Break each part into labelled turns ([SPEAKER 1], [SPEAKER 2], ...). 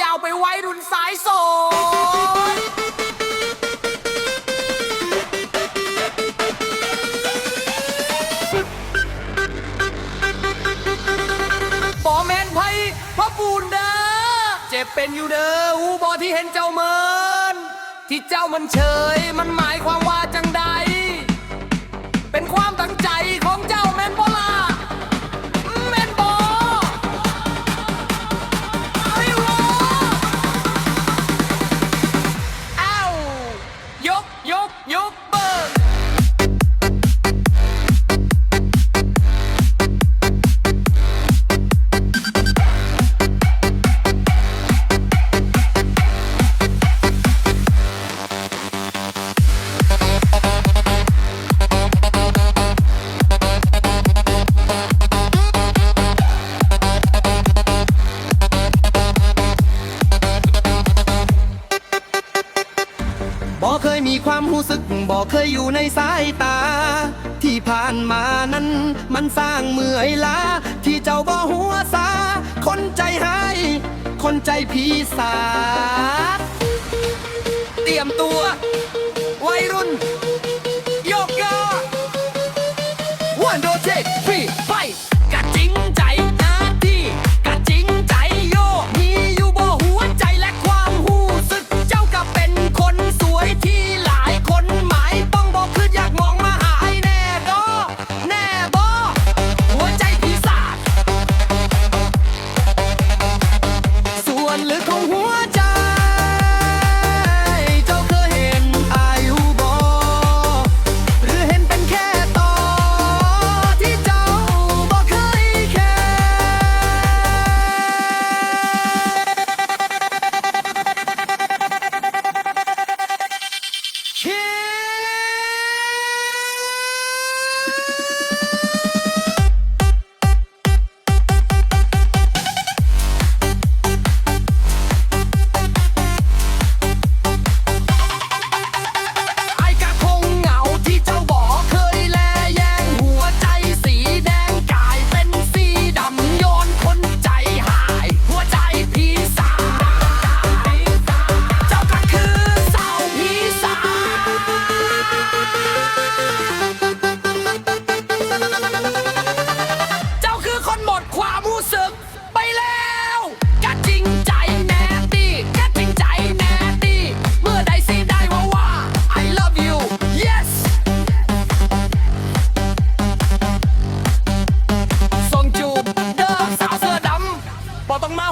[SPEAKER 1] ยาวไปไว้รุนสายโสดปอแมนไพ่พระปูนเด้อเจ็บเป็นอยู่เด้อหูบอที่เห็นเจ้าเมิน ที่เจ้ามันเฉย มันหมายความว่าจังได ความรู้สึกบ
[SPEAKER 2] อกเคยอยู่ในสายตา ที่ผ่านมานั้น มันสร้างเมื่อยล้าที่เจ้าบ่หัวซาคนใจหายคนใจผีสาเตรียมตัว วัยรุ่น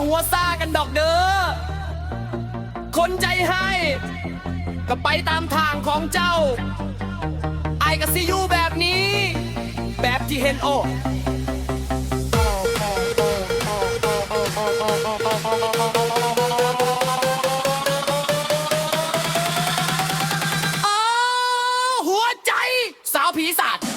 [SPEAKER 2] หัวซากันดอกเด้อ คนใจให้ ก็ไปตามทางของเจ้า ไอ้ก็ซียูแบบนี้ แบบที่เห็นโอหัวใจ สาวผีสัตว์